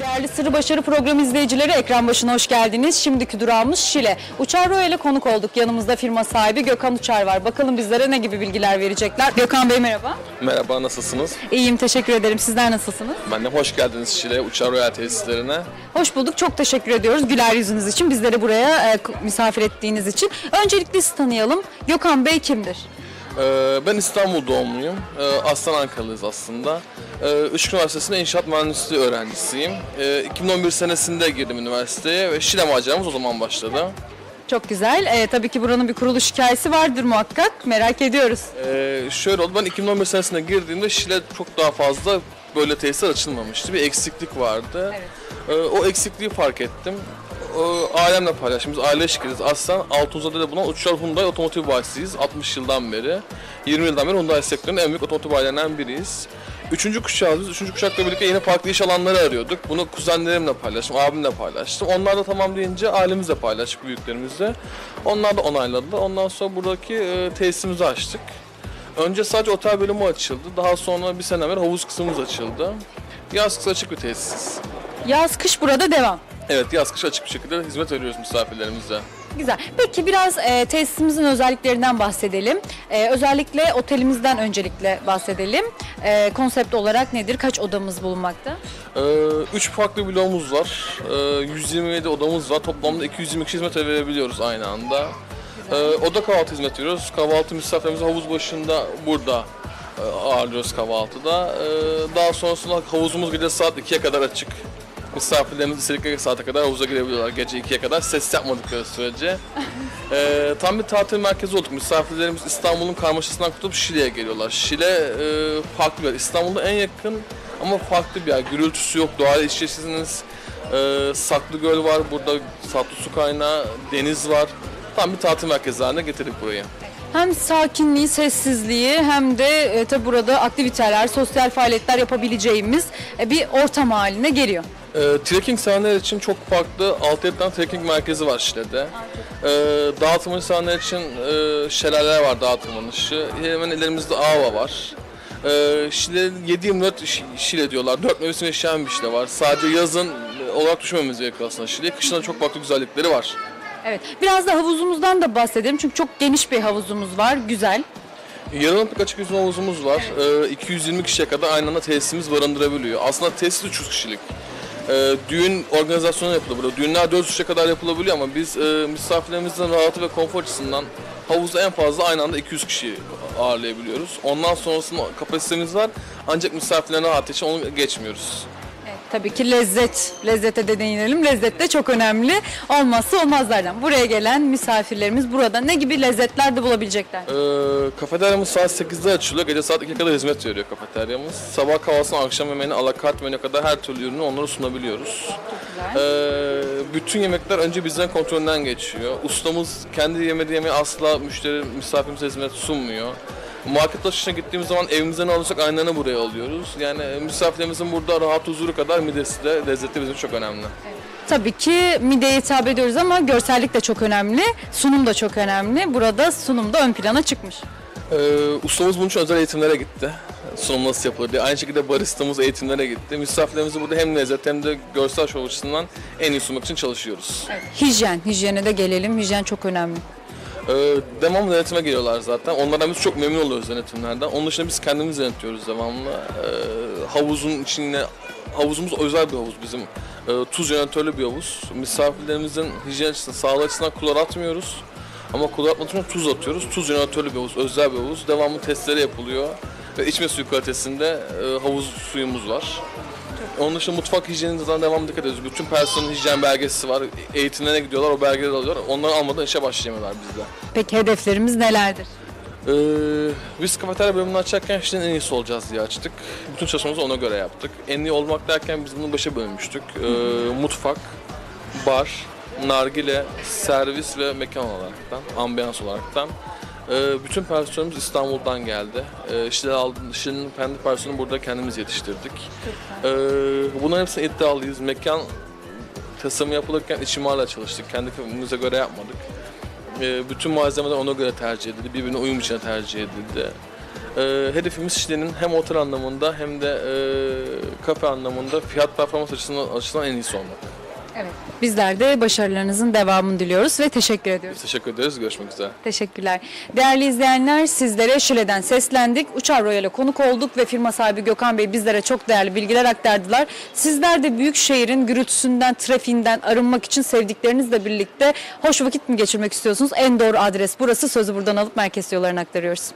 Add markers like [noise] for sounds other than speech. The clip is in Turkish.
Değerli Sırrı Başarı programı izleyicileri ekran başına hoş geldiniz. Şimdiki durağımız Şile. Uçar Royal'e konuk olduk. Yanımızda firma sahibi Gökhan Uçar var. Bakalım bizlere ne gibi bilgiler verecekler. Gökhan Bey merhaba. Merhaba, nasılsınız? İyiyim teşekkür ederim. Sizler nasılsınız? Ben de hoş geldiniz Şile Uçar Royal tesislerine. Hoş bulduk. Çok teşekkür ediyoruz güler yüzünüz için. Bizleri buraya e, misafir ettiğiniz için. Öncelikle sizi tanıyalım. Gökhan Bey kimdir? Ee, ben İstanbul doğumluyum. Ee, Aslan Ankaralıyız aslında. Ee, Işık Üniversitesi'nde inşaat mühendisliği öğrencisiyim. Ee, 2011 senesinde girdim üniversiteye ve Şile maceramız o zaman başladı. Çok güzel. E, tabii ki buranın bir kuruluş hikayesi vardır muhakkak. Merak ediyoruz. Ee, şöyle oldu, ben 2011 senesinde girdiğimde Şile çok daha fazla böyle tesisler açılmamıştı. Bir eksiklik vardı. Ee, o eksikliği fark ettim. Ee, ailemle paylaştım. Biz aile şirketiz. Aslan Altunzade'de bulunan Uçar Hyundai Otomotiv Bayisi'yiz. 60 yıldan beri. 20 yıldan beri Hyundai sektörünün en büyük otomotiv bayilerinden biriyiz. Üçüncü kuşağız biz. Üçüncü kuşakla birlikte yeni farklı iş alanları arıyorduk. Bunu kuzenlerimle paylaştım, abimle paylaştım. Onlar da tamam deyince ailemizle paylaştık, büyüklerimizle. Onlar da onayladılar. Ondan sonra buradaki e, tesisimizi açtık. Önce sadece otel bölümü açıldı. Daha sonra bir sene evvel havuz kısmımız açıldı. Yaz kış açık bir tesis. Yaz kış burada devam. Evet yaz kış açık bir şekilde hizmet veriyoruz misafirlerimize. Güzel. Peki biraz e, tesisimizin özelliklerinden bahsedelim. E, özellikle otelimizden öncelikle bahsedelim. E, konsept olarak nedir? Kaç odamız bulunmakta? Ee, üç farklı bloğumuz var. Ee, 127 odamız var. Toplamda 220 kişi hizmet verebiliyoruz aynı anda. Ee, oda kahvaltı hizmet veriyoruz. Kahvaltı misafirlerimizi havuz başında burada e, ağırlıyoruz kahvaltıda. Ee, daha sonrasında havuzumuz gece saat 2'ye kadar açık. Misafirlerimiz istedikleri saate kadar havuza girebiliyorlar. Gece 2'ye kadar ses yapmadıkları sürece. [laughs] Ee, tam bir tatil merkezi olduk. Misafirlerimiz İstanbul'un karmaşasından kurtulup Şile'ye geliyorlar. Şile e, farklı bir yer. İstanbul'da en yakın ama farklı bir yer. Gürültüsü yok, doğal içeceksiniz. Ee, Saklı Göl var, burada tatlı su kaynağı, deniz var. Tam bir tatil merkezi haline getirdik burayı. Hem sakinliği, sessizliği hem de e, tabi burada aktiviteler, sosyal faaliyetler yapabileceğimiz e, bir ortam haline geliyor. Ee, trekking sevenler için çok farklı 6 tane trekking merkezi var Şile'de. Ee, dağ tırmanışı sevenler için e, şelaleler var dağ tırmanışı. Hemen ilerimizde Ava var. Ee, Şile 7-24 Şi- Şile diyorlar. 4 mevsim yaşayan bir Şile var. Sadece yazın e, olarak düşmememiz gerekiyor aslında Şile'ye. Kışın da çok farklı güzellikleri var. Evet. Biraz da havuzumuzdan da bahsedelim çünkü çok geniş bir havuzumuz var. Güzel. Yarınlık açık yüzme havuzumuz var. Ee, 220 kişiye kadar aynı anda tesisimiz barındırabiliyor. Aslında tesis 300 kişilik. Ee, düğün organizasyonu burada. Düğünler 400 kişiye kadar yapılabiliyor ama biz e, misafirlerimizin rahatı ve konfor açısından havuzda en fazla aynı anda 200 kişi ağırlayabiliyoruz. Ondan sonrasında kapasitemiz var ancak misafirlerin rahatı için onu geçmiyoruz. Tabii ki lezzet, lezzete de değinelim. Lezzet de çok önemli. Olmazsa olmazlardan. Buraya gelen misafirlerimiz burada ne gibi lezzetler de bulabilecekler? Ee, kafeteryamız saat 8'de açılıyor. Gece saat 2'ye kadar hizmet veriyor kafeteryamız. Sabah kahvaltısına, akşam yemeğine, alakart menüye kadar her türlü ürünü onlara sunabiliyoruz. Ee, bütün yemekler önce bizden kontrolünden geçiyor. Ustamız kendi yemediği yemeği asla müşteri, misafirimize hizmet sunmuyor. Market alışverişine gittiğimiz zaman evimizden alırsak aynılarını buraya alıyoruz. Yani misafirlerimizin burada rahat huzuru kadar midesi de lezzeti bizim çok önemli. Tabii ki mideye hitap ediyoruz ama görsellik de çok önemli. Sunum da çok önemli. Burada sunum da ön plana çıkmış. Ee, ustamız bunun için özel eğitimlere gitti. Sunum nasıl yapılır diye. Aynı şekilde baristamız eğitimlere gitti. Misafirlerimizi burada hem lezzet hem de görsel şov açısından en iyi sunmak için çalışıyoruz. Hijyen, hijyene de gelelim. Hijyen çok önemli. Ee, devamlı denetime geliyorlar zaten. Onlardan biz çok memnun oluyoruz denetimlerden. Onun dışında biz kendimiz denetliyoruz devamlı. Ee, havuzun içine, havuzumuz özel bir havuz bizim. Ee, tuz jeneratörlü bir havuz. Misafirlerimizin hijyen açısından, sağlığı açısından klor atmıyoruz. Ama klor atmadan tuz atıyoruz. Tuz jeneratörlü bir havuz, özel bir havuz. Devamlı testleri yapılıyor. Ve içme suyu kalitesinde e, havuz suyumuz var. Onun dışında mutfak hijyenine zaten devam dikkat ediyoruz. Bütün personelin hijyen belgesi var. Eğitimlerine gidiyorlar, o belgeleri alıyorlar. Onları almadan işe başlayamıyorlar bizde. Peki hedeflerimiz nelerdir? Ee, biz kafeterya bölümünü açarken işin en iyisi olacağız diye açtık. Bütün çalışmamızı ona göre yaptık. En iyi olmak derken biz bunu beşe bölmüştük. Ee, mutfak, bar, nargile, servis ve mekan olaraktan, ambiyans olaraktan. Ee, bütün personelimiz İstanbul'dan geldi. Ee, Şile aldım, Şile'nin kendi personelini burada kendimiz yetiştirdik. Ee, bunların hepsine iddialıyız. Mekan tasarımı yapılırken iç mimarla çalıştık. Kendi kafamıza göre yapmadık. Bütün malzemeler ona göre tercih edildi. Birbirine uyum içine tercih edildi. Hedefimiz Şile'nin hem otel anlamında hem de e, kafe anlamında fiyat performans açısından, açısından en iyisi olmak. Evet. Bizler de başarılarınızın devamını diliyoruz ve teşekkür ediyoruz. Teşekkür ederiz. Görüşmek üzere. Teşekkürler. Değerli izleyenler sizlere Şile'den seslendik. Uçar Royal'e konuk olduk ve firma sahibi Gökhan Bey bizlere çok değerli bilgiler aktardılar. Sizler de büyük şehrin gürültüsünden, trafiğinden arınmak için sevdiklerinizle birlikte hoş vakit mi geçirmek istiyorsunuz? En doğru adres burası. Sözü buradan alıp merkez yollarına aktarıyoruz.